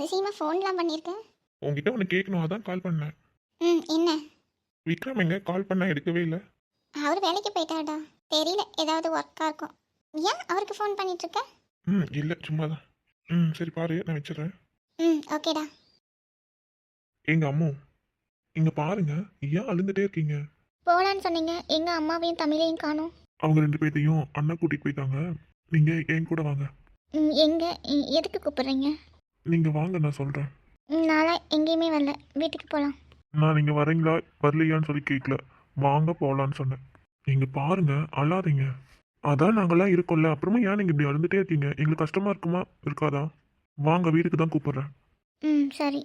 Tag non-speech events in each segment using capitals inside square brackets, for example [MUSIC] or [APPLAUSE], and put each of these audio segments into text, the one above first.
அதிசயமாக ஃபோன்லாம் பண்ணியிருக்கேன் உங்ககிட்ட ஒன்று கேட்கணும் அதான் கால் பண்ணேன். ம் என்ன? விக்ரம் எங்க? கால் பண்ணா எடுக்கவே இல்லை. அவர் வேலைக்கு போயிட்டாடா தெரியல ஏதாவது ஒர்க்காக இருக்கும். ஏன் அவருக்கு ஃபோன் பண்ணிட்டு இருக்க ம் இல்லை சும்மா தான் ம் சரி பாரு நான் வச்சிடுறேன். ம் ஓகேடா. எங்க அம்மு இங்க பாருங்க ஏன் அழுந்துட்டே இருக்கீங்க? போகலான்னு சொன்னீங்க எங்கள் அம்மாவையும் தமிழையும் காணும். அவங்க ரெண்டு பேர்த்தையும் அண்ணா கூட்டிட்டு போயிட்டாங்க. நீங்க என் கூட வாங்க. ம் எங்கே? எதுக்கு கூப்பிடுறீங்க? நீங்க வாங்க நான் சொல்றேன். ம், நான்லாம் எங்கேயுமே வரல. வீட்டுக்கு போகலாம் நான் நீங்க வரீங்களா? வரலையான்னு சொல்லி கேட்கல வாங்க போகலான்னு சொன்னேன். நீங்க பாருங்க அழாதீங்க. அதான் நாங்கெல்லாம் இருக்கோம்ல. அப்புறமா ஏன் நீங்க இப்படி அழுந்துட்டே இருக்கீங்க? எங்களுக்கு கஷ்டமா இருக்குமா? இருக்காதா? வாங்க வீட்டுக்கு தான் கூப்பிடுறேன். ம் சரி.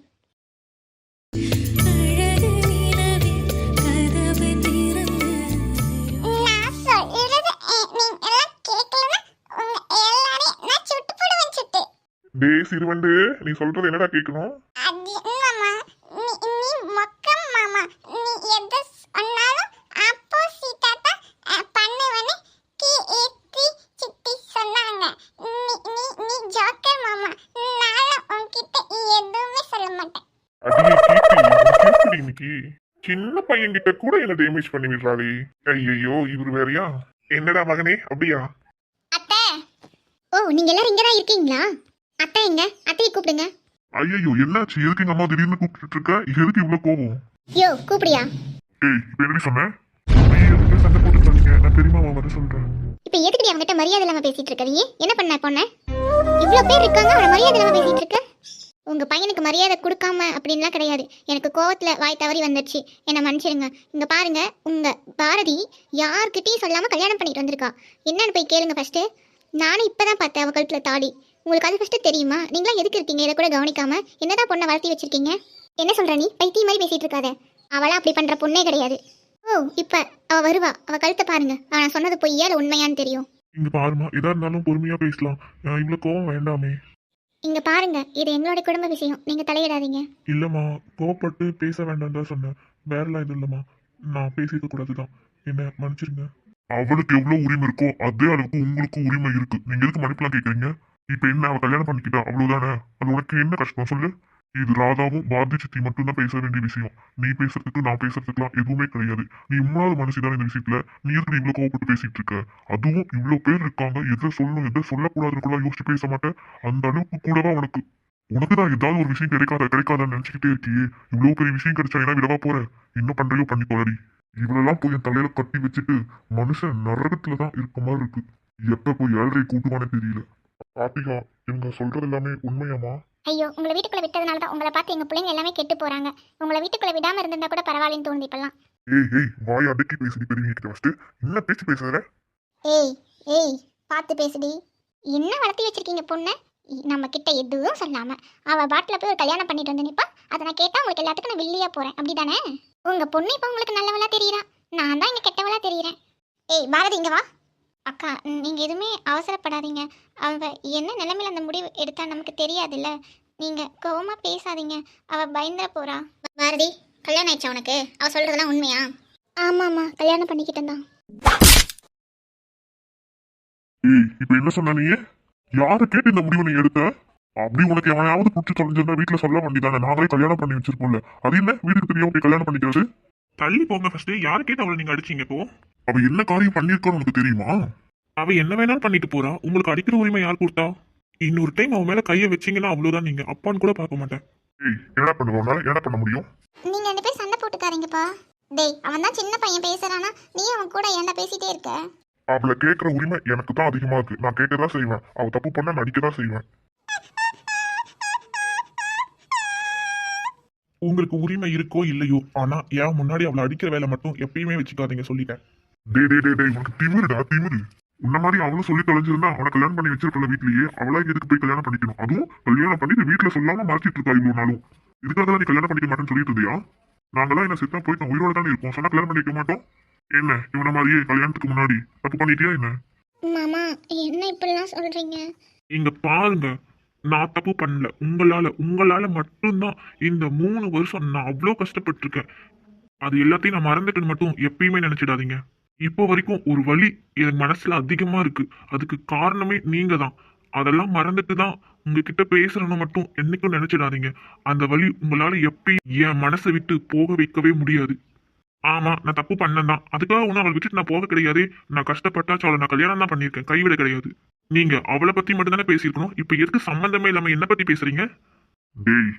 டே சிறுவண்டு நீ சொல்றது என்னடா கேட்கணும்? அது என்னம்மா? நீ நீ மொக்கம் மாமா. நீ எது சொன்னாலும் ஆப்போசிட்டா தான் பண்ணுவேன்னு கி ஏத்தி சித்தி சொன்னாங்க. நீ நீ நீ ஜோக்கர் மாமா. நானும் உன்கிட்ட எதுவுமே சொல்ல மாட்டேன். கேக்குது இன்னைக்கு. சின்ன பையன் கிட்ட கூட என்ன டேமேஜ் பண்ணி விடுறாளே. ஐயோ இவர் வேறயா? என்னடா மகனே அப்படியா? அத்தை. ஓ நீங்க எல்லாரும் இங்க தான் இருக்கீங்களா? அத்தை எங்க? அத்தையை கூப்பிடுங்க. ஐயோ என்னாச்சு? எதுக்கு எங்க அம்மா திடீர்னு கூப்பிட்டு இருக்க? எதுக்கு இவ்வளவு கோவம்? யோ கூப்பிடியா? ஏய் இப்ப என்னடி சொன்ன? நீ எதுக்கு சண்டை போட்டு சொன்னீங்க நான் பெரியமாவை வர சொல்றேன் இப்போ எதுக்கு அவங்ககிட்ட மரியாதை இல்லாம பேசிட்டு இருக்க? நீ என்ன பண்ண பொண்ண இவ்வளோ பேர் இருக்காங்க அவனை மரியாதை இல்லாம பேசிட்டு இருக்க? உங்க பையனுக்கு மரியாதை கொடுக்காம அப்படின்லாம் கிடையாது. எனக்கு கோவத்துல வாய் தவறி வந்துடுச்சு என்னை மன்னிச்சிடுங்க இங்க பாருங்க உங்க பாரதி யார்கிட்டயும் சொல்லாம கல்யாணம் பண்ணிட்டு வந்திருக்கா. என்னன்னு போய் கேளுங்க ஃபர்ஸ்ட் நானும் இப்பதான் பார்த்தேன் அவ கழுத்துல தாலி. உங்களுக்கு அது ஃபர்ஸ்ட் தெரியுமா? நீங்களாம் எதுக்கு இருக்கீங்க? இதை கூட கவனிக்காம என்னதான் பொண்ணை வளர்த்தி வச்சிருக்கீங்க? என்ன சொல்ற நீ? பைத்திய மாதிரி பேசிட்டு இருக்காத. அவளாம் அப்படி பண்ற பொண்ணே கிடையாது. ஓ இப்ப அவ வருவா. அவ கழுத்தை பாருங்க. அவன் சொன்னது பொய்யா இல்ல உண்மையான்னு தெரியும்? இங்க பாருமா எதா இருந்தாலும் பொறுமையா பேசலாம். இவ்வளவு கோவம் வேண்டாமே. இங்க பாருங்க இது எங்களோட குடும்ப விஷயம். நீங்க தலையிடாதீங்க. இல்லம்மா கோவப்பட்டு பேச வேண்டாம் தான் சொன்னேன். வேறலாம் எதுவும் இல்லம்மா. நான் பேசிக்க கூடாதுதான். என்ன மன்னிச்சிருங்க. அவளுக்கு எவ்வளவு உரிமை இருக்கோ அதே அளவுக்கு உங்களுக்கும் உரிமை இருக்கு. நீங்க எதுக்கு மன்னிப்புலாம் கேக்குறீங்க? இப்ப என்ன அவ கல்யாணம் பண்ணிக்கிட்டா? அவ்வளவுதானே? அது உனக்கு என்ன கஷ்டம்? சொல்லு. இது ராதாவும் பாரதி சித்தி மட்டும்தான் பேச வேண்டிய விஷயம். நீ பேசுறதுக்கு நான் பேசுறதுக்குலாம் எதுவுமே கிடையாது. நீ இம்மாவது மனசுதான் இந்த விஷயத்துல? நீ இருக்கிற இவ்வளவு கோவப்பட்டு பேசிட்டு இருக்க? அதுவும் இவ்வளவு பேர் இருக்காங்க. எதை சொல்லணும் எதை சொல்லக்கூடாதுன்னு கூட யோசிச்சு பேச மாட்டேன் அந்த அளவுக்கு கூடவா உனக்கு? உனக்கு தான் ஏதாவது ஒரு விஷயம் கிடைக்காத கிடைக்காதான்னு நினைச்சுக்கிட்டே இருக்கியே. இவ்வளவு பெரிய விஷயம் கிடைச்சா என்ன விடவா போற? என்ன பண்றையோ பண்ணி போறடி இவளெல்லாம் போய் என் தலையில கட்டி வச்சுட்டு மனுஷன் நரகத்துல தான் இருக்க மாதிரி இருக்கு. எப்ப போய் ஏழரை கூட்டுவானே தெரியல. பாத்தியா இவங்க சொல்றது எல்லாமே உண்மையாமா ஐயோ உங்களை வீட்டுக்குள்ள விட்டதுனால தான் உங்களை பார்த்து எங்க பிள்ளைங்க எல்லாமே கெட்டு போறாங்க. உங்களை வீட்டுக்குள்ள விடாம இருந்திருந்தா கூட பரவாயில்லன்னு தோணுது இப்பெல்லாம். ஏய் ஏய் வாய் அடக்கி பேசுடி பெரியவங்க கிட்ட ஃபர்ஸ்ட் என்ன பேச்சு பேசுற ஏய் ஏய் பார்த்து பேசுடி. என்ன வளர்த்தி வச்சிருக்கீங்க பொண்ணை? நம்ம கிட்ட எதுவும் சொல்லாம. அவ பாட்டில் போய் ஒரு கல்யாணம் பண்ணிட்டு வந்து நிப்பா. அதை நான் கேட்டா உங்களுக்கு எல்லாத்துக்கும் நான் வில்லியா போறேன். அப்படிதானே? உங்க பொண்ணு இப்போ உங்களுக்கு நல்லவளா தெரியறா. நான் தான் இங்க கெட்டவளா தெரியறேன். ஏய் பாரதி இங்க வா. அக்கா ம், நீங்க எதுவுமே அவசரப்படாதீங்க. அவ என்ன நிலைமையில அந்த முடிவு எடுத்தா நமக்கு தெரியாதுல்ல? நீங்க கோவமா பேசாதீங்க. அவ பயந்துட போறா. பாரதி கல்யாணம் ஆயிடுச்சா உனக்கு? அவ சொல்றதெல்லாம் உண்மையா? ஆமாம்மா கல்யாணம் பண்ணிக்கிட்டேன் தான் ஏய் இப்ப என்ன சொன்ன நீ? யாரு கேட்டு இந்த முடிவை நீ எடுத்த? அப்படி உனக்கு எவனாவது புடிச்சு தொலைஞ்சிருந்தா வீட்டுல சொல்ல வேண்டியதானே? நாங்களே கல்யாணம் பண்ணி வச்சிருப்போம்ல. அது என்ன? வீட்டுக்கு தெரியாம போய் கல்யாணம் பண்ணிக்கிறது? தள்ளி போங்க ஃபர்ஸ்ட் யாரு கேட்டு அவளை நீங்க அடிச்சீங்க இப்போ? அவ என்ன காரியம் பண்ணிருக்கான்னு உனக்கு தெரியுமா? அவ என்ன வேணாலும் பண்ணிட்டு போறா. உங்களுக்கு அடிக்கிற உரிமை யார் கொடுத்தா? இன்னொரு டைம் அவன் மேல கைய வச்சீங்கன்னா அவ்வளவுதான் நீங்க. அப்பான்னு கூட பார்க்க மாட்டேன். ஏய் என்ன பண்ணுவோம்னா என்ன பண்ண முடியும்? நீங்க ரெண்டு பேரும் சண்டை போட்டுக்காதீங்கப்பா. டேய் அவன் தான் சின்ன பையன் பேசுறானா? நீ அவன் கூட ஏன்டா பேசிட்டே இருக்க? அவளை கேட்கிற உரிமை எனக்கு தான் அதிகமா இருக்கு. நான் கேட்கதான் செய்வேன். அவ தப்பு பண்ணா நடிக்க தான் செய்வேன். உங்களுக்கு உரிமை இருக்கோ இல்லையோ ஆனா ஏன் முன்னாடி அவளை அடிக்கிற வேலை மட்டும் எப்பயுமே வச்சுக்காதீங்க சொல்லிட்டேன். டே டே டே டே உனக்கு திமிருடா திமிரு. உன்ன மாதிரி அவளும் சொல்லி தொலைஞ்சிருந்தா அவனை கல்யாணம் பண்ணி வச்சிருக்கல வீட்லயே அவளா எதுக்கு போய் கல்யாணம் பண்ணிக்கணும்? அதுவும் கல்யாணம் பண்ணிட்டு வீட்டுல சொல்லாம மறைச்சிட்டு இருக்கா இவ்வளவு நாளும்? இதுக்காக நீ கல்யாணம் பண்ணிக்க மாட்டேன்னு சொல்லிட்டு இருந்தியா? நாங்களாம் என்ன செத்தா போய் உயிரோட தானே இருக்கோம் சொன்னா கல்யாணம் பண்ணிக்க மாட்டோம்? என்ன இவன மாதிரியே கல்யாணத்துக்கு முன்னாடி? தப்பு பண்ணிட்டியா என்ன? மாமா என்ன இப்படிலாம் சொல்றீங்க? இங்க பாருங்க. நான் தப்பு பண்ணல. உங்களால உங்களால மட்டும்தான் இந்த மூணு வருஷம் நான் அவ்வளோ கஷ்டப்பட்டிருக்கேன். அது எல்லாத்தையும் நான் மறந்துட்டு மட்டும் எப்பயுமே நினைச்சிடாதீங்க. இப்போ வரைக்கும் ஒரு வழி என் மனசுல அதிகமா இருக்கு. அதுக்கு காரணமே நீங்க தான் அதெல்லாம் மறந்துட்டு தான் உங்ககிட்ட பேசுறேன்னு மட்டும் என்னைக்கும் நினைச்சிடாதீங்க. அந்த வழி உங்களால எப்பயும் என் மனசை விட்டு போக வைக்கவே முடியாது. ஆமா நான் தப்பு பண்ணேன் தான் அதுக்காக ஒன்றும் அவளை விட்டுட்டு நான் போக கிடையாது. நான் கஷ்டப்பட்டாச்சும் அவளை நான் கல்யாணம் தான் பண்ணியிருக்கேன். கைவிட கிடையாது. நீங்க அவளை பத்தி மட்டும் தானே பேசியிருக்கணும்? இப்போ எதுக்கு சம்பந்தமே இல்லாம என்ன பத்தி பேசுறீங்க? டேய்.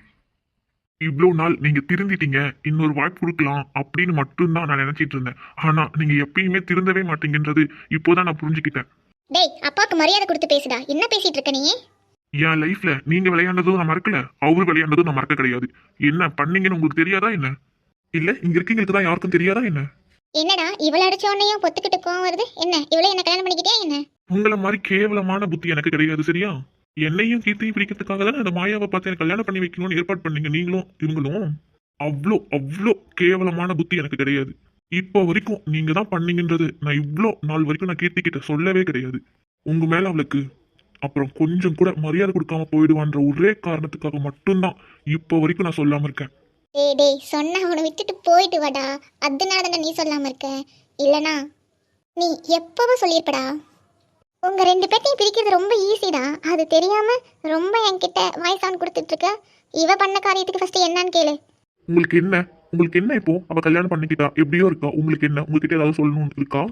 இவ்வளோ நாள் நீங்க திருந்திட்டீங்க. இன்னொரு வாய்ப்பு கொடுக்கலாம் அப்படின்னு மட்டும்தான் நான் நினைச்சிட்டு இருந்தேன். ஆனா நீங்க எப்பயுமே திருந்தவே மாட்டீங்கன்றது இப்போதான் நான் புரிஞ்சுக்கிட்டேன். டேய் அப்பாவுக்கு மரியாதை கொடுத்து பேசுடா. என்ன பேசிட்டு இருக்க நீ? என் லைஃப்ல நீங்க விளையாண்டதும் நான் மறக்கல. அவர் விளையாண்டதும் நான் மறக்க கிடையாது. என்ன பண்ணீங்கன்னு உங்களுக்கு தெரியாதா என்ன? இல்ல இங்க இருக்கீங்களுக்கு தான் யாருக்கும் தெரியாதா என்ன? என்னடா இவளை அடிச்ச உடனேயும் பொத்துக்கிட்டு கோவம் வருது? என்ன இவளை என்ன கல்யாணம் பண்ணிக்கிட்டே என்ன? உங்களை மாதிரி கேவலமான புத்தி எனக்கு கிடையாது சரியா? என்னையும் கீர்த்தியும் பிடிக்கிறதுக்காக தானே அந்த மாயாவை பார்த்து எனக்கு கல்யாணம் பண்ணி வைக்கணும்னு ஏற்பாடு பண்ணீங்க நீங்களும் இவங்களும்? அவ்வளோ அவ்வளோ கேவலமான புத்தி எனக்கு கிடையாது. இப்போ வரைக்கும் நீங்க தான் பண்ணீங்கன்றது நான் இவ்வளோ நாள் வரைக்கும் நான் கீர்த்தி கிட்ட சொல்லவே கிடையாது. உங்க மேல அவளுக்கு அப்புறம் கொஞ்சம் கூட மரியாதை கொடுக்காம போயிடுவான்ற ஒரே காரணத்துக்காக மட்டும்தான் இப்போ வரைக்கும் நான் சொல்லாம இருக்கேன். டேய் டேய் சொன்னா அவனை விட்டுட்டு போயிட்டு வாடா. அதனால தானே நீ சொல்லாம இருக்க. இல்லனா நீ எப்பவும் சொல்லியிருப்படா. உங்க ரெண்டு பேர்த்தையும் பிரிக்கிறது ரொம்ப ஈஸிடா அது தெரியாம ரொம்ப என்கிட்ட வாய்ஸ் ஆன் கொடுத்துட்டு இருக்க இவ பண்ண காரியத்துக்கு ஃபர்ஸ்ட் என்னன்னு கேளு. உங்களுக்கு என்ன? உங்களுக்கு என்ன இப்போ? அவ கல்யாணம் பண்ணிக்கிட்டா? எப்படியோ இருக்கா? உங்களுக்கு என்ன? உங்ககிட்ட ஏதாவது சொல்லணும்னு இருக்கா?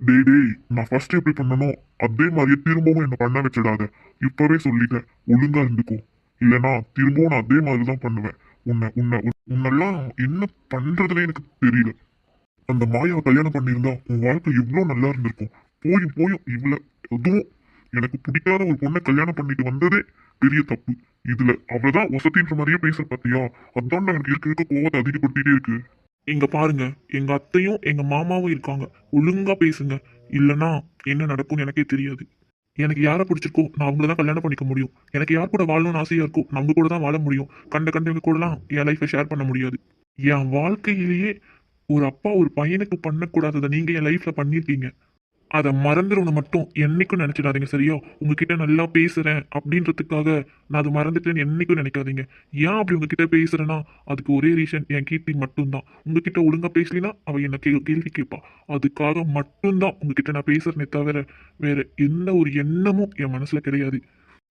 டேய் டேய் நான் ஃபர்ஸ்ட் எப்படி பண்ணனோ அதே மாதிரியே திரும்பவும் என்ன பண்ண வச்சிடாத. இப்பவே சொல்லிட்டேன். ஒழுங்கா இருந்துக்கோ. இல்லனா திரும்பவும் நான் அதே மாதிரி தான் பண்ணுவேன். உன்னை உன்னை உன்னெல்லாம் என்ன பண்ணுறதுனே எனக்கு தெரியல. அந்த மாயாவை கல்யாணம் பண்ணியிருந்தா உன் வாழ்க்கை இவ்வளோ நல்லா இருந்திருக்கும். போயும் போயும் இவ்வளோ எதுவும் எனக்கு பிடிக்காத ஒரு பொண்ணை கல்யாணம் பண்ணிட்டு வந்ததே பெரிய தப்பு. இதுல அவ்வளோதான் வசதின்ற மாதிரியே பேசுற பாத்தியா? அதான் எனக்கு இருக்க இருக்க கோவத்தை அதிகப்படுத்திட்டே இருக்கு. இங்க பாருங்க எங்க அத்தையும் எங்க மாமாவும் இருக்காங்க. ஒழுங்கா பேசுங்க. இல்லைன்னா என்ன நடக்கும்னு எனக்கே தெரியாது. எனக்கு யாரை பிடிச்சிருக்கோ நான் அவங்கள தான் கல்யாணம் பண்ணிக்க முடியும். எனக்கு யார் கூட வாழணும்னு ஆசையா இருக்கோ நான் அவங்க கூட தான் வாழ முடியும். கண்ட கண்டவங்க கூடலாம் என் லைஃப்பை ஷேர் பண்ண முடியாது. என் வாழ்க்கையிலேயே ஒரு அப்பா ஒரு பையனுக்கு பண்ணக்கூடாததை நீங்க என் லைஃப்ல பண்ணியிருக்கீங்க. அதை மறந்துடணும் மட்டும் என்னைக்கும் நினச்சிடாதீங்க சரியா? உங்ககிட்ட நல்லா பேசுகிறேன் அப்படின்றதுக்காக நான் அது மறந்துட்டேன்னு என்னைக்கும் நினைக்காதீங்க. ஏன் அப்படி உங்ககிட்ட பேசுகிறேன்னா அதுக்கு ஒரே ரீசன் என் கீர்த்தி மட்டும்தான். உங்ககிட்ட ஒழுங்காக பேசலினா அவள் என்னை கே கேள்வி கேட்பா அதுக்காக மட்டும்தான் உங்ககிட்ட நான் பேசுகிறேனே தவிர வேறு எந்த ஒரு எண்ணமும் என் மனசில் கிடையாது.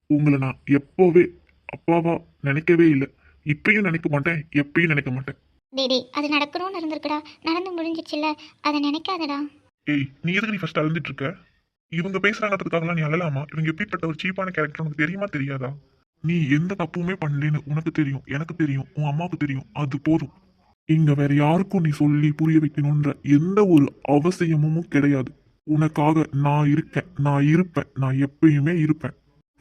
உங்களை நான் எப்போவே அப்பாவா நினைக்கவே இல்லை. இப்பயும் நினைக்க மாட்டேன் எப்பயும் நினைக்க மாட்டேன். டேடி அது நடக்கணும்னு இருந்திருக்குடா. நடந்து முடிஞ்சிச்சுல அதை நினைக்காதடா. ஏய் நீ எதுக்கு நீ ஃபர்ஸ்ட் அழுந்துட்டு இருக்க? இவங்க பேசுறாங்கிறதுக்காகலாம் நீ அழலாமா? இவங்க எப்படிப்பட்ட ஒரு சீப்பான கேரக்டர் உனக்கு தெரியுமா தெரியாதா? நீ எந்த தப்புமே பண்ணலன்னு உனக்கு தெரியும் எனக்கு தெரியும் உன் அம்மாவுக்கு தெரியும். அது போதும். இங்க வேற யாருக்கும் நீ சொல்லி புரிய வைக்கணுன்ற எந்த ஒரு அவசியமும் கிடையாது. உனக்காக நான் இருக்கேன் நான் இருப்பேன் நான் எப்பயுமே இருப்பேன்.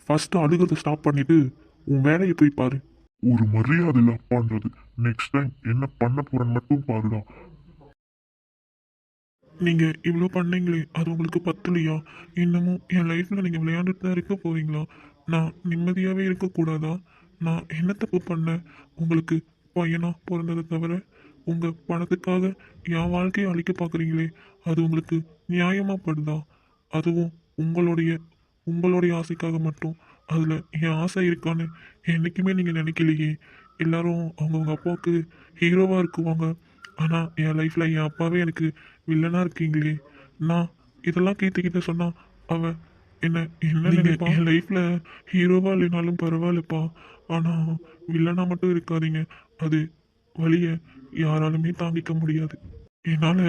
ஃபர்ஸ்ட் அழுகிறத ஸ்டாப் பண்ணிட்டு உன் வேலையை போய் பாரு. ஒரு மரியாதை இல்லை அப்பான்றது நெக்ஸ்ட் டைம் என்ன பண்ண போறேன்னு மட்டும் பாருடா. நீங்கள் இவ்வளோ பண்ணீங்களே அது உங்களுக்கு பத்தலையா? இன்னமும் என் லைஃப்பில் நீங்கள் விளையாண்டுட்டு தான் இருக்க போகிறீங்களா நான் நிம்மதியாகவே இருக்கக்கூடாதா நான் என்ன தப்பு பண்ணேன்? உங்களுக்கு பையனாக பிறந்ததை தவிர உங்கள் பணத்துக்காக என் வாழ்க்கையை அழிக்க பார்க்குறீங்களே அது உங்களுக்கு நியாயமாக படுதா? அதுவும் உங்களுடைய உங்களுடைய ஆசைக்காக மட்டும். அதில் என் ஆசை இருக்கான்னு என்றைக்குமே நீங்கள் நினைக்கலையே. எல்லாரும் அவங்கவுங்க அப்பாவுக்கு ஹீரோவாக இருக்குவாங்க. ஆனால் என் லைஃப்பில் என் அப்பாவே எனக்கு வில்லனாக இருக்கீங்களே? நான் இதெல்லாம் கீர்த்திக்கிட்ட சொன்னா அவ என்ன என்ன நினைப்பா? என் லைஃப்பில் ஹீரோவாக இல்லைனாலும் பரவாயில்லப்பா. ஆனால் வில்லனாக மட்டும் இருக்காதீங்க. அது வழியை யாராலுமே தாங்கிக்க முடியாது. என்னால்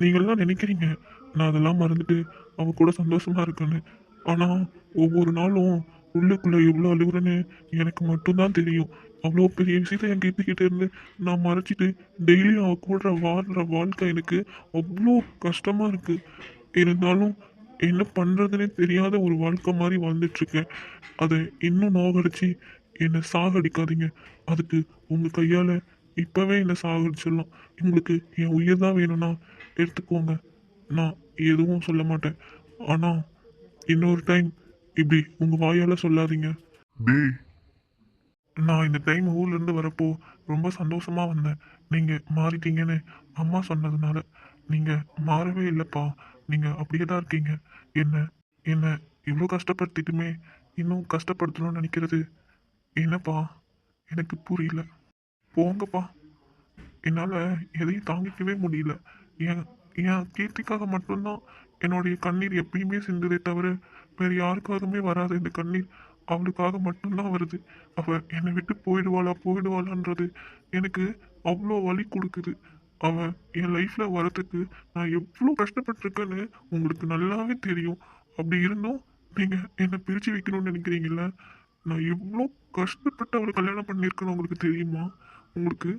நீங்கள்லாம் நினைக்கிறீங்க. நான் அதெல்லாம் மறந்துட்டு அவ கூட சந்தோஷமா இருக்கேன்னு. ஆனால் ஒவ்வொரு நாளும் உள்ளுக்குள்ளே எவ்வளோ அழுகுறேன்னு எனக்கு மட்டும்தான் தெரியும். அவ்வளோ பெரிய விஷயத்தை என் கீர்த்திக்கிட்ட இருந்து நான் மறைச்சிட்டு டெய்லியும் அவள் கூட வாழ்கிற வாழ்க்கை எனக்கு அவ்வளோ கஷ்டமாக இருக்குது இருந்தாலும் என்ன பண்ணுறதுனே தெரியாத ஒரு வாழ்க்கை மாதிரி வாழ்ந்துட்டுருக்கேன். அதை இன்னும் நோகடிச்சு என்னை சாகடிக்காதீங்க. அதுக்கு உங்கள் கையால் இப்போவே என்னை சாகடிச்சிடலாம். உங்களுக்கு என் உயிர் தான் வேணும்னா எடுத்துக்கோங்க. நான் எதுவும் சொல்ல மாட்டேன். ஆனால் இன்னொரு டைம் இப்படி உங்கள் வாயால் சொல்லாதீங்க. டேய் நான் இந்த டைம் ஊர்லேருந்து வரப்போ ரொம்ப சந்தோஷமாக வந்தேன். நீங்கள் மாறிட்டீங்கன்னு அம்மா சொன்னதுனால நீங்கள் மாறவே இல்லைப்பா. நீங்கள் அப்படியே தான் இருக்கீங்க. என்ன என்ன இவ்வளோ கஷ்டப்படுத்திட்டுமே இன்னும் கஷ்டப்படுத்தணும்னு நினைக்கிறது? என்னப்பா? எனக்கு புரியல. போங்கப்பா. என்னால் எதையும் தாங்கிக்கவே முடியல. என் என் கீர்த்திக்காக மட்டும்தான் என்னுடைய கண்ணீர் எப்பயுமே சிந்துதே தவிர வேறு யாருக்காகவுமே வராது இந்த கண்ணீர் அவளுக்காக மட்டும்தான் வருது. அவ என்னை விட்டு போயிடுவாளா போயிடுவாளான்றது எனக்கு அவ்வளோ வலி கொடுக்குது. அவ என் லைஃப்ல வரதுக்கு நான் எவ்வளோ கஷ்டப்பட்டிருக்கேன்னு உங்களுக்கு நல்லாவே தெரியும். அப்படி இருந்தும் நீங்க என்னை பிரிச்சு வைக்கணும்னு நினைக்கிறீங்கல்ல? நான் எவ்வளோ கஷ்டப்பட்டு அவளை கல்யாணம் பண்ணியிருக்கேன்னு உங்களுக்கு தெரியுமா? உங்களுக்கு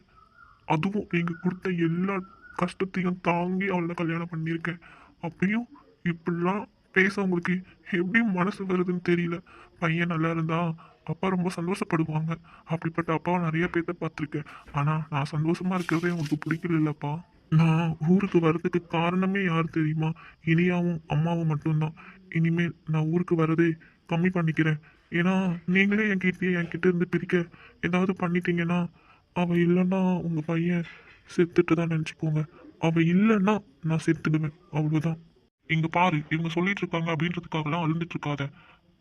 அதுவும் நீங்கள் கொடுத்த எல்லா கஷ்டத்தையும் தாங்கி அவளை கல்யாணம் பண்ணியிருக்கேன். அப்படியும் இப்படிலாம் பேச உங்களுக்கு எப்படி மனசு வருதுன்னு தெரியல. பையன் நல்லா இருந்தா அப்பா ரொம்ப சந்தோஷப்படுவாங்க. அப்படிப்பட்ட அப்பாவை நிறைய பேர்த்த பார்த்துருக்கேன். ஆனால் நான் சந்தோஷமாக இருக்கிறதே உங்களுக்கு பிடிக்கல நான் ஊருக்கு வர்றதுக்கு காரணமே யார் தெரியுமா? இனியாவும் அம்மாவும் மட்டும்தான். இனிமேல் நான் ஊருக்கு வரதே கம்மி பண்ணிக்கிறேன். ஏன்னா நீங்களே என் கிட்டே என்கிட்ட இருந்து பிரிக்க ஏதாவது பண்ணிட்டீங்கன்னா அவள் இல்லைன்னா உங்கள் பையன் செத்துட்டு தான் நினச்சிக்கோங்க. அவள் இல்லைன்னா நான் செத்துடுவேன். அவ்வளோதான் இங்கே பாரு இவங்க சொல்லிட்டு இருக்காங்க அப்படின்றதுக்காகலாம் அழுந்துட்டு இருக்காத.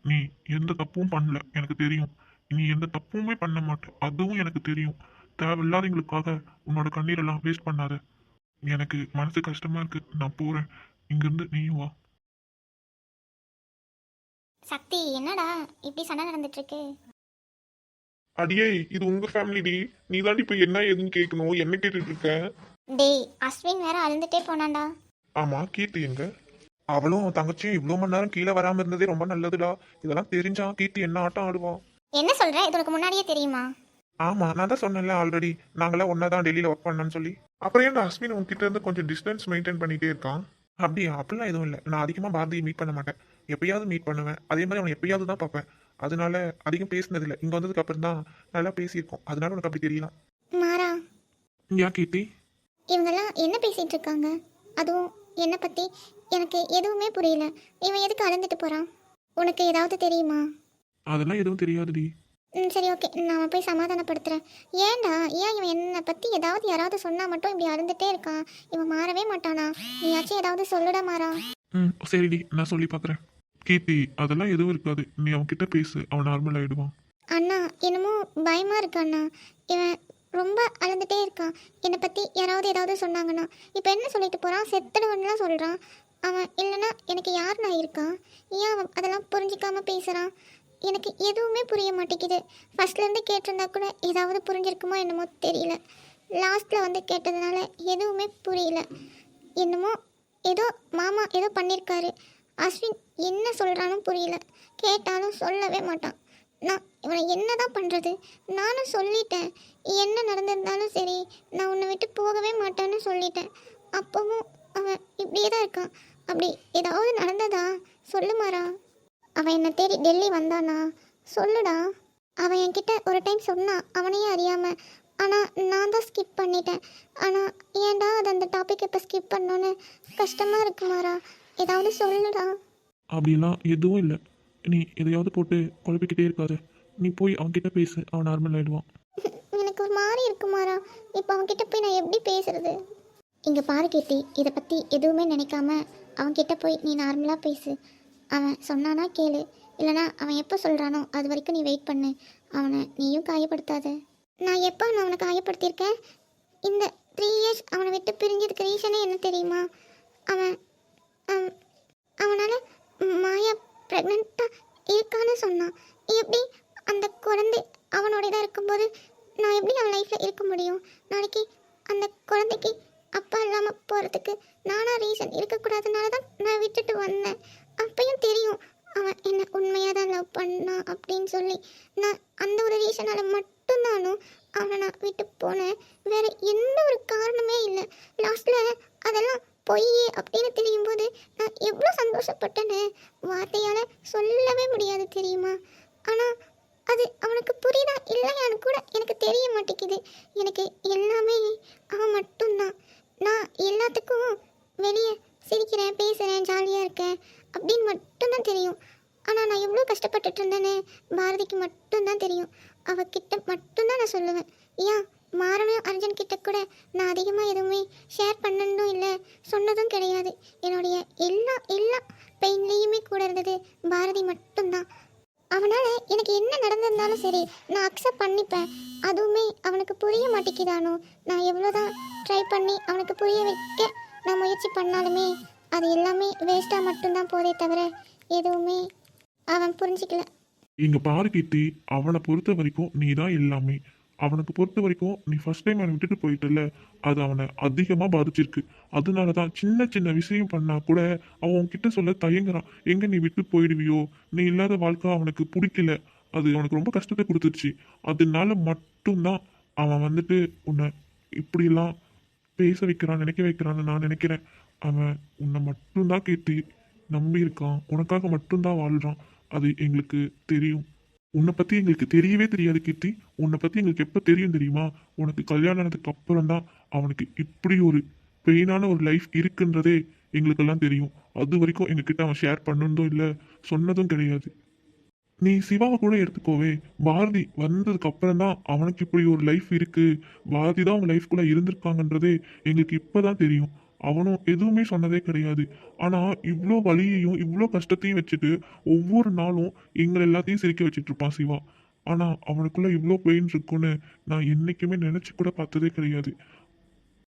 நீ எந்த தப்பும் பண்ணல எனக்கு தெரியும். நீ எந்த தப்புமே பண்ண மாட்ட அதுவும் எனக்கு தெரியும். தேவையில்லாதவங்களுக்காக உன்னோட கண்ணீரெல்லாம் வேஸ்ட் பண்ணாத. எனக்கு மனசு கஷ்டமா இருக்கு நான் போறேன். இங்கிருந்து நீயும் வா. சக்தி என்னடா இப்படி சண்டை நடந்துட்டு இருக்கு அடியே இது உங்க ஃபேமிலி டி. நீ தான் இப்போ என்ன ஏதுன்னு கேட்கணும் என்ன கேட்டுட்டு இருக்க? டேய் அஸ்வின் வேற அழுந்துட்டே போனான்டா. ஆமா கீர்த்தி எங்க? அவளும் தங்கச்சியும் இவ்வளோ மணி நேரம் கீழே வராம இருந்ததே ரொம்ப நல்லதுடா. இதெல்லாம் தெரிஞ்சா கீர்த்தி என்ன ஆட்டம் ஆடுவான் என்ன சொல்ற? இது உனக்கு முன்னாடியே தெரியுமா? ஆமா நான் தான் சொன்னேன்ல ஆல்ரெடி நாங்களாம் ஒன்னா தான் டெல்லியில ஒர்க் பண்ணேன்னு சொல்லி. அப்புறம் ஏன் அஸ்வின் உங்ககிட்ட இருந்து கொஞ்சம் டிஸ்டன்ஸ் மெயின்டைன் பண்ணிட்டே இருக்கான்? அப்படியா அப்படிலாம் எதுவும் இல்லை. நான் அதிகமாக பாரதியை மீட் பண்ண மாட்டேன். எப்பயாவது மீட் பண்ணுவேன். அதே மாதிரி அவனை எப்பயாவது தான் பார்ப்பேன். அதனால அதிகம் பேசினதில்லை இங்கே வந்ததுக்கு அப்புறம் தான் நல்லா பேசியிருக்கோம். அதனால உனக்கு அப்படி தெரியலாம் மாறா. ஏன் கீர்த்தி? இவங்கெல்லாம் என்ன பேசிட்டு இருக்காங்க? அதுவும் என்னை பத்தி எனக்கு எதுவுமே புரியல. இவன் எதுக்கு அழுந்துட்டு போறான்? உனக்கு ஏதாவது தெரியுமா? அதெல்லாம் எதுவும் தெரியாதுடி. ம் சரி ஓகே. நான் போய் சமாதானப்படுத்துறேன். ஏன்டா? ஏன் இவன் என்னை பத்தி ஏதாவது யாராவது சொன்னா மட்டும் இப்படி அழுந்துட்டே இருக்கான்? இவன் மாறவே மாட்டானா? நீயாச்சும் ஏதாவது சொல்லுடா மாறா. ம் சரிடி. நான் சொல்லி பார்க்குறேன் கீர்த்தி அதெல்லாம் எதுவும் இருக்காது. நீ அவன்கிட்ட பேசு. அவன் நார்மல் ஆயிடுவான். அண்ணா என்னமோ பயமா இருக்கு அண்ணா. இவன் ரொம்ப அழுந்துட்டே இருக்கான். என்னை பத்தி யாராவது ஏதாவது சொன்னாங்கன்னா இப்போ என்ன சொல்லிட்டு போறான்? செத்துடுவன்லாம் சொல்றான். அவன் இல்லைன்னா எனக்கு யார் நான் இருக்கான் ஏன் அவன் அதெல்லாம் புரிஞ்சிக்காமல் பேசுகிறான் எனக்கு எதுவுமே புரிய மாட்டேங்குது. ஃபஸ்ட்லேருந்து கேட்டிருந்தா கூட ஏதாவது புரிஞ்சிருக்குமோ என்னமோ தெரியல. லாஸ்ட்டில் வந்து கேட்டதுனால எதுவுமே புரியல. என்னமோ ஏதோ மாமா ஏதோ பண்ணியிருக்காரு அஸ்வின் என்ன சொல்கிறானும் புரியல. கேட்டாலும் சொல்லவே மாட்டான். நான் இவனை என்ன தான் பண்ணுறது நானும் சொல்லிட்டேன். என்ன நடந்திருந்தாலும் சரி நான் உன்னை விட்டு போகவே மாட்டேன்னு சொல்லிட்டேன். அப்பவும் அவன் இப்படியே தான் இருக்கான். அப்படி ஏதாவது நடந்ததா? சொல்லுமாரா அவன் என்னை தேடி டெல்லி வந்தானா? சொல்லுடா. அவன் என்கிட்ட ஒரு டைம் சொன்னான் அவனையும் அறியாம. ஆனால் நான் தான் ஸ்கிப் பண்ணிட்டேன். ஆனால் ஏன்டா அது அந்த டாபிக் இப்போ ஸ்கிப் பண்ணோன்னு கஷ்டமாக இருக்குமாரா ஏதாவது சொல்லுடா. அப்படிலாம் எதுவும் இல்லை. நீ எதையாவது போட்டு குழப்பிக்கிட்டே இருக்காத. நீ போய் அவன்கிட்ட பேசு. அவன் நார்மல் ஆயிடுவான். [LAUGHS] எனக்கு ஒரு மாதிரி இருக்குமாரா இப்போ அவன்கிட்ட போய் நான் எப்படி பேசுறது? இங்கே பாரு கீர்த்தி. இதை பற்றி எதுவுமே நினைக்காம அவன்கிட்ட போய் நீ நார்மலாக பேசு. அவன் சொன்னானா கேளு. இல்லைனா அவன் எப்போ சொல்கிறானோ அது வரைக்கும் நீ வெயிட் பண்ணு. அவனை நீயும் காயப்படுத்தாத. நான் எப்போ நான் அவனை காயப்படுத்தியிருக்கேன்? இந்த த்ரீ இயர்ஸ் அவனை விட்டு பிரிஞ்சதுக்கு ரீசனே என்ன தெரியுமா? அவன் அவனால் மாயா ப்ரெக்னெண்ட்டாக இருக்கான்னு சொன்னான். எப்படி அந்த குழந்தை அவனோட இதாக இருக்கும்போது நான் எப்படி அவன் லைஃப்பில் இருக்க முடியும்? நாளைக்கு அந்த குழந்தைக்கு அப்பா இல்லாமல் போகிறதுக்கு நானாக ரீசன் இருக்கக்கூடாதுனால தான் நான் விட்டுட்டு வந்தேன். அப்பையும் தெரியும் அவன் என்னை உண்மையாக தான் லவ் பண்ணான் அப்படின்னு சொல்லி. நான் அந்த ஒரு ரீசனால் மட்டும்தானும் அவனை நான் விட்டு போனேன். வேற எந்த ஒரு காரணமே இல்லை. லாஸ்ட்டில் அதெல்லாம் பொய் அப்படின்னு தெரியும் போது நான் எவ்வளோ சந்தோஷப்பட்டேன்னு வார்த்தையால் சொல்லவே முடியாது தெரியுமா? ஆனால் அது அவனுக்கு புரியுதா இல்லையான்னு கூட எனக்கு தெரிய மாட்டேங்குது. எனக்கு எல்லாமே அவன் மட்டும்தான். நான் எல்லாத்துக்கும் வெளியே சிரிக்கிறேன் பேசுகிறேன் ஜாலியாக இருக்கேன் அப்படின்னு மட்டும்தான் தெரியும். ஆனால் நான் எவ்வளோ கஷ்டப்பட்டுட்டு இருந்தேன்னு பாரதிக்கு மட்டும்தான் தெரியும். அவகிட்ட மட்டும்தான் நான் சொல்லுவேன். ஏன்? மாறனும் அர்ஜுன் கிட்ட கூட நான் அதிகமாக எதுவுமே ஷேர் பண்ணணும் இல்லை சொன்னதும் கிடையாது. என்னுடைய எல்லா எல்லா பெயின்லேயுமே கூட இருந்தது பாரதி மட்டும்தான். அவனால் எனக்கு என்ன நடந்திருந்தாலும் சரி நான் அக்செப்ட் பண்ணிப்பேன். அதுவுமே அவனுக்கு புரிய மாட்டேங்குதானோ? நான் எவ்வளோதான் ட்ரை பண்ணி அவனுக்கு புரிய வைக்க நான் முயற்சி பண்ணாலுமே அது எல்லாமே வேஸ்ட்டாக மட்டும்தான் போதே தவிர எதுவுமே அவன் புரிஞ்சிக்கல. இங்க பாரு கீர்த்தி அவளை பொறுத்த வரைக்கும் நீ தான் எல்லாமே. அவனுக்கு பொறுத்த வரைக்கும் நீ ஃபர்ஸ்ட் டைம் அவனை விட்டுட்டு போயிட்டல அது அவனை அதிகமாக பாதிச்சிருக்கு. அதனால தான் சின்ன சின்ன விஷயம் பண்ணா கூட அவன் உன்கிட்ட சொல்ல தயங்குறான். எங்கே நீ விட்டு போயிடுவியோ? நீ இல்லாத வாழ்க்கை அவனுக்கு பிடிக்கல. அது அவனுக்கு ரொம்ப கஷ்டத்தை கொடுத்துருச்சு. அதனால மட்டும்தான் அவன் வந்துட்டு உன்னை இப்படிலாம் பேச வைக்கிறான் நினைக்க வைக்கிறான்னு நான் நினைக்கிறேன். அவன் உன்னை மட்டும்தான் கேட்டு நம்பி இருக்கான் உனக்காக மட்டும்தான் வாழ்கிறான் அது எங்களுக்கு தெரியும். உன்னை பத்தி எங்களுக்கு தெரியவே தெரியாது கீர்த்தி. உன்னை பத்தி எங்களுக்கு எப்ப தெரியும் தெரியுமா? உனக்கு கல்யாணம் ஆனதுக்கு அப்புறம் தான் அவனுக்கு இப்படி ஒரு பெயினான ஒரு லைஃப் இருக்குன்றதே எங்களுக்கெல்லாம் தெரியும். அது வரைக்கும் எங்ககிட்ட அவன் ஷேர் பண்ணதும் இல்லை சொன்னதும் கிடையாது. நீ சிவாவை கூட எடுத்துக்கோவே. பாரதி வந்ததுக்கு அப்புறம் தான் அவனுக்கு இப்படி ஒரு லைஃப் இருக்கு. பாரதி தான் அவங்க லைஃப்குள்ள இருந்திருக்காங்கன்றதே எங்களுக்கு இப்பதான் தெரியும். அவனும் எதுவுமே சொன்னதே கிடையாது. ஆனால் இவ்வளோ வலியையும் இவ்வளோ கஷ்டத்தையும் வச்சுட்டு ஒவ்வொரு நாளும் எங்களை எல்லாத்தையும் சிரிக்க வச்சுட்டு இருப்பான் சிவா. ஆனால் அவனுக்குள்ளே இவ்வளோ பெயின் இருக்குன்னு நான் என்னைக்குமே நினச்சி கூட பார்த்ததே கிடையாது.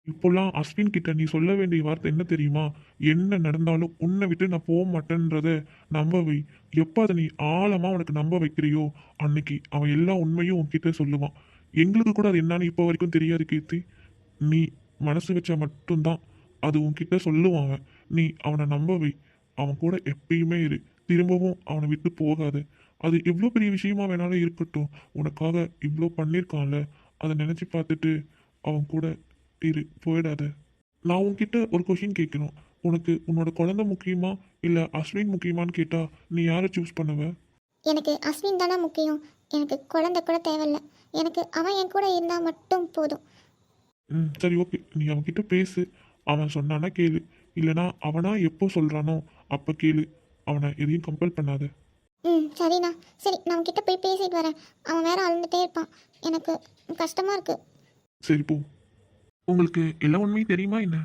இப்போல்லாம் அஸ்வின் கிட்ட நீ சொல்ல வேண்டிய வார்த்தை என்ன தெரியுமா? என்ன நடந்தாலும் உன்னை விட்டு நான் போக மாட்டேன்றத நம்ப வை. எப்போ அதை நீ ஆழமாக அவனுக்கு நம்ப வைக்கிறியோ அன்னைக்கு அவன் எல்லா உண்மையும் உன்கிட்ட சொல்லுவான். எங்களுக்கு கூட அது என்னன்னு இப்போ வரைக்கும் தெரியாது கீர்த்தி. நீ மனசு வச்சா மட்டும்தான் அது உன்கிட்ட சொல்லுவான் அவன். நீ அவனை நம்ப வை. அவன் கூட எப்பயுமே இரு. திரும்பவும் அவனை விட்டு போகாத. அது எவ்வளோ பெரிய விஷயமா வேணாலும் இருக்கட்டும். உனக்காக இவ்வளோ பண்ணியிருக்கான்ல. அதை நினச்சி பார்த்துட்டு அவன் கூட இரு. போயிடாத. நான் உன்கிட்ட ஒரு கொஷின் கேட்கணும். உனக்கு உன்னோட குழந்தை முக்கியமா? இல்லை அஸ்வின் முக்கியமான்னு கேட்டா நீ யாரை சூஸ் பண்ணுவ? எனக்கு அஸ்வின் தானே முக்கியம். எனக்கு குழந்தை கூட தேவையில்ல. எனக்கு அவன் என் கூட இருந்தால் மட்டும் போதும். ம் சரி ஓகே நீ அவன்கிட்ட பேசு. அவன் சொன்னானா கேளு. இல்லைனா அவனா எப்போ சொல்கிறானோ அப்போ கேளு. அவனை எதையும் கம்பல் பண்ணாத. ம் சரிண்ணா. சரி நான் அவன்கிட்ட போய் பேசிட்டு வரேன். அவன் வேற அழுந்துட்டே இருப்பான். எனக்கு கஷ்டமாக இருக்குது சரி போ. உங்களுக்கு எல்லா உண்மையும் தெரியுமா என்ன?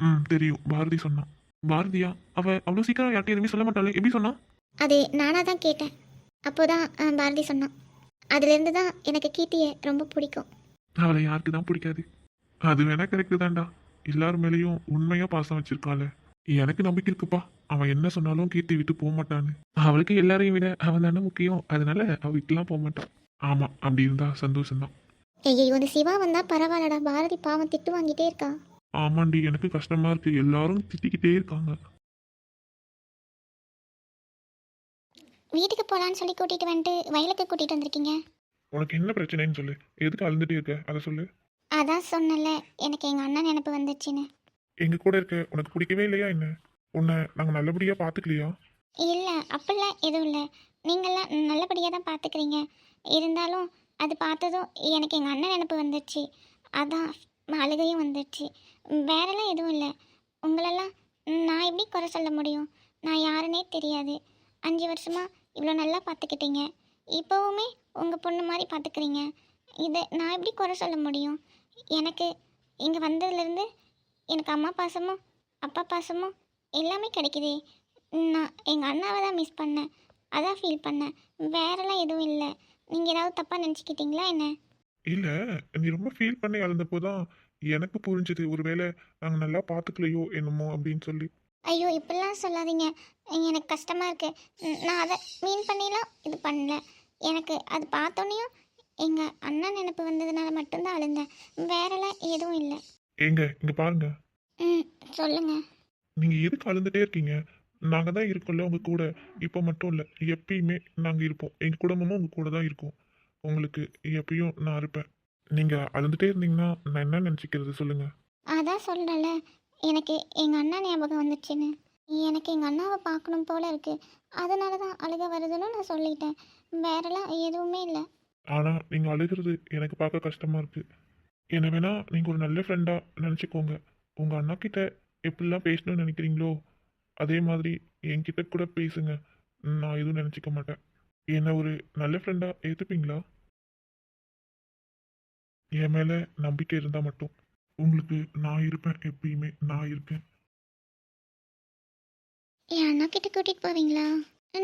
ம் தெரியும். பாரதி சொன்னான் பாரதியா? அவ அவ்வளோ சீக்கிரம் யார்ட்டையும் எதுவுமே சொல்ல மாட்டாளே. எப்படி சொன்னா? அது நானாக தான் கேட்டேன். அப்போதான் அஹ், பாரதி சொன்னான் அதுலேருந்து தான் எனக்கு கீர்த்தியை ரொம்ப பிடிக்கும். அவளை யாருக்கு தான் பிடிக்காது? அது வேணா கரெக்டு தான்டா. எல்லார் மேலேயும் உண்மையா பாசம் வச்சிருக்காள. எனக்கு நம்பிக்கை இருக்குப்பா. அவன் என்ன சொன்னாலும் கீர்த்தி விட்டு போக மாட்டான்னு. அவளுக்கு எல்லாரையும் விட அவன் தானே முக்கியம். அதனால அவ விட்டுலாம் போக மாட்டான் ஆமா அப்படி இருந்தா சந்தோஷம்தான். ஐயோ இந்த சிவா வந்தால் பரவாயில்லடா. பாரதி பாவம் திட்டு வாங்கிட்டே இருக்கா? ஆமாண்டி எனக்கு கஷ்டமா இருக்கு. எல்லாரும் திட்டிக்கிட்டே இருக்காங்க. வீட்டுக்கு போகலான்னு சொல்லி கூட்டிகிட்டு வந்துட்டு வயலுக்கு கூட்டிகிட்டு வந்திருக்கீங்க? உனக்கு என்ன பிரச்சனைன்னு சொல்லு. எதுக்கு அழுந்துட்டே இருக்க? அதை சொல்லு. அதான் சொன்னல எனக்கு எங்கள் அண்ணன் நினப்பு வந்துச்சுன்னு. எங்க கூட இருக்க? உனக்கு பிடிக்கவே இல்லையா என்ன? உன்னை நாங்க நல்லபடியா பாத்துக்கலையா? இல்லை அப்படிலாம் எதுவும் இல்லை. நீங்களாம் நல்லபடியாக தான் பார்த்துக்கிறீங்க இருந்தாலும் அது பார்த்ததும் எனக்கு எங்கள் அண்ணன் நினப்பு வந்துடுச்சு அதான் அழுகையும் வந்துடுச்சு வேறெல்லாம் எதுவும் இல்லை. உங்களெல்லாம் நான் எப்படி குறை சொல்ல முடியும்? நான் யாருன்னே தெரியாது. அஞ்சு வருஷமாக இவ்வளோ நல்லா பார்த்துக்கிட்டீங்க இப்போவுமே உங்கள் பொண்ணு மாதிரி பார்த்துக்கிறீங்க இதை நான் எப்படி குறை சொல்ல முடியும்? எனக்கு இங்கே வந்ததுலேருந்து எனக்கு அம்மா பாசமும் அப்பா பாசமும் எல்லாமே கிடைக்குதே. நான் எங்கள் அண்ணாவை தான் மிஸ் பண்ணேன். அதான் ஃபீல் பண்ணேன். வேறெல்லாம் எதுவும் இல்லை. நீங்கள் ஏதாவது தப்பாக நினச்சிக்கிட்டீங்களா என்ன? இல்ல. நீ ரொம்ப ஃபீல் பண்ணி அழுந்தப்போ தான் எனக்கு புரிஞ்சது. ஒருவேளை நாங்க நல்லா பாத்துக்கலையோ என்னமோ அப்படின்னு சொல்லி. ஐயோ இப்படிலாம் சொல்லாதீங்க. எனக்கு கஷ்டமாக இருக்குது நான் அதை மீன் பண்ணிலாம் இது பண்ணல. எனக்கு அது பார்த்தோன்னையும் எங்கள் அண்ணா நினப்பு வந்ததுனால மட்டும்தான் அழுந்தேன். வேறெல்லாம் எதுவும் இல்லை. ஏங்க இங்க பாருங்க. ம் சொல்லுங்கள் நீங்க எதுக்கு அழுந்துட்டே இருக்கீங்க? நாங்க தான் இருக்கோம்ல உங்க கூட. இப்போ மட்டும் இல்ல எப்பயுமே நாங்க இருப்போம். எங்க குடும்பமும் உங்க கூட தான் இருக்கும். உங்களுக்கு எப்பயும் நான் இருப்பேன். நீங்க அழுந்துட்டே இருந்தீங்கன்னா நான் என்ன நினைச்சுக்கிறது சொல்லுங்க. அதான் சொல்கிறேன்ல எனக்கு எங்கள் அண்ணா ஞாபகம் வந்துச்சுன்னு. எனக்கு எங்கள் அண்ணாவை பார்க்கணும் போல இருக்குது அதனால தான் அழுக வருதுன்னு நான் சொல்லிட்டேன். வேறெல்லாம் எதுவுமே இல்லை. ஆனால் நீங்கள் அழுகிறது எனக்கு பார்க்க கஷ்டமாக இருக்குது என்ன வேணா நீங்கள் ஒரு நல்ல ஃப்ரெண்டாக நினச்சிக்கோங்க. உங்கள் அண்ணாக்கிட்ட எப்படிலாம் பேசணும்னு நினைக்கிறீங்களோ அதே மாதிரி என்கிட்ட கூட பேசுங்க. நான் எதுவும் நினச்சிக்க மாட்டேன். என்னை ஒரு நல்ல ஃப்ரெண்டாக ஏற்றுப்பீங்களா என் மேலே நம்பிக்கை இருந்தால் மட்டும். உங்களுக்கு நான் இருப்பேன் எப்பயுமே நான் இருக்கேன். என் அண்ணா கிட்ட கூட்டிகிட்டு போவீங்களா?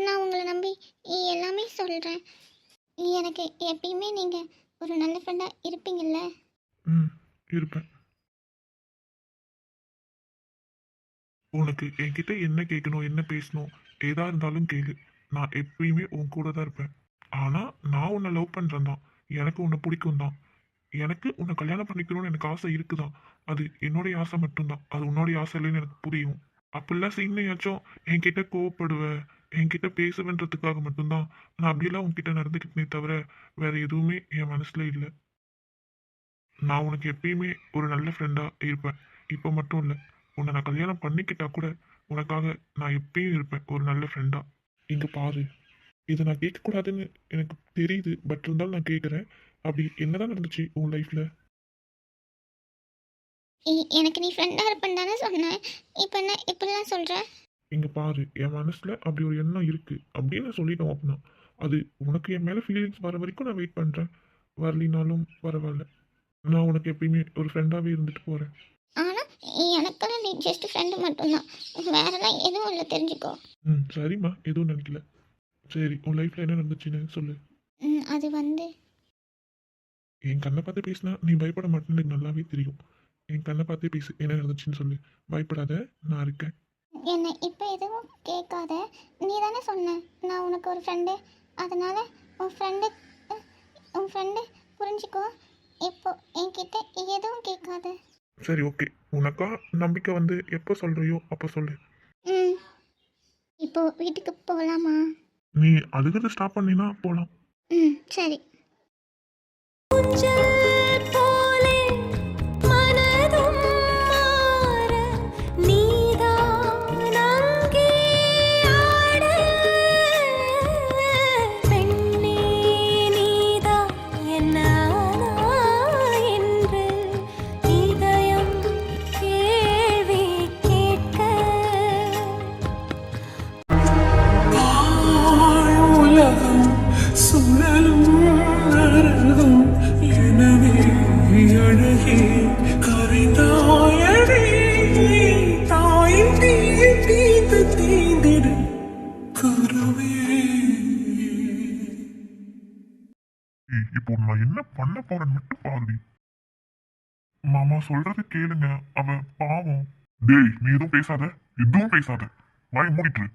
நான் உங்களை நம்பி எல்லாமே சொல்கிறேன் எனக்கு எப்பயுமே நீங்கள் ஒரு நல்ல ஃப்ரெண்டாக இருப்பீங்கல்ல? ம் இருப்பேன். உனக்கு என்கிட்ட என்ன கேட்கணும் என்ன பேசணும் ஏதா இருந்தாலும் கேளு. நான் எப்பயுமே உன் கூட தான் இருப்பேன். ஆனா நான் உன்னை லவ் பண்றேன் தான். எனக்கு உன்னை பிடிக்கும் தான். எனக்கு உன்னை கல்யாணம் பண்ணிக்கணும்னு எனக்கு ஆசை இருக்குதான். அது என்னுடைய ஆசை மட்டும்தான். அது உன்னுடைய ஆசை இல்லைன்னு எனக்கு புரியும். அப்படிலாம் சீனையாச்சும் என்கிட்ட கோவப்படுவேன் என்கிட்ட பேசுவேன்றதுக்காக மட்டும்தான். நான் அப்படியெல்லாம் உன்கிட்ட நடந்துக்கிட்டனே தவிர வேற எதுவுமே என் மனசுல இல்லை. நான் உனக்கு எப்பயுமே ஒரு நல்ல ஃப்ரெண்டா இருப்பேன். இப்போ மட்டும் இல்லை உன்னை நான் கல்யாணம் பண்ணிக்கிட்டா கூட உனக்காக நான் எப்பயும் இருப்பேன் ஒரு நல்ல ஃப்ரெண்டா இங்க பாரு. இதை நான் கேட்கக்கூடாதுன்னு எனக்கு தெரியுது பட் இருந்தாலும் நான் கேட்குறேன். அப்படி என்னதான் நடந்துச்சு உன் லைஃப்ல எனக்கு நீ ஃப்ரெண்டாக இருப்பேன்னு தானே சொன்னேன். இப்போ என்ன இப்படிலாம் சொல்கிறேன் இங்க பாரு என் மனசுல அப்படி ஒரு எண்ணம் இருக்கு. அப்படின்னு சொல்லிட்டோம் அப்படின்னா அது உனக்கு என் மேல ஃபீலிங்ஸ் வர வரைக்கும் நான் வெயிட் பண்றேன். வரலினாலும் பரவாயில்ல. நான் உனக்கு எப்பயுமே ஒரு ஃப்ரெண்டாவே இருந்துட்டு ஆனால் எனக்கெல்லாம் நீ ஜஸ்ட் ஃப்ரெண்டு மட்டும்தான். வேறெல்லாம் எதுவும் இல்லை தெரிஞ்சுக்கோ. ம் சரிம்மா. எதுவும் நினைக்கல. சரி உன் லைஃப்ல என்ன நடந்துச்சுன்னு சொல்லு. ம், அது வந்து என் கண்ணை பார்த்து பேசினா நீ பயப்பட மாட்டேன்னு எனக்கு நல்லாவே தெரியும். என் கண்ணை பார்த்தே பேசு என்ன நடந்துச்சுன்னு சொல்லு. பயப்படாத நான் இருக்கேன். என்னை இப்போ எதுவும் கேட்காத. நீ தானே சொன்ன நான் உனக்கு ஒரு ஃப்ரெண்டு அதனால் உன் ஃப்ரெண்டு உன் ஃப்ரெண்டு புரிஞ்சுக்கோ. இப்போ என்கிட்ட எதுவும் கேட்காத. சரி ஓகே உனக்கா நம்பிக்கை வந்து எப்போ சொல்றியோ அப்போ சொல்லு. ம். இப்போ வீட்டுக்கு போகலாமா நீ அதுக்கு ஸ்டாப் பண்ணினா போகலாம் ம் சரி. நான் சொல்றது கேளுங்க. அவ பாவம். டேய் நீ எதுவும் பேசாத. எதுவும் பேசாத. வாய் மூடிட்டு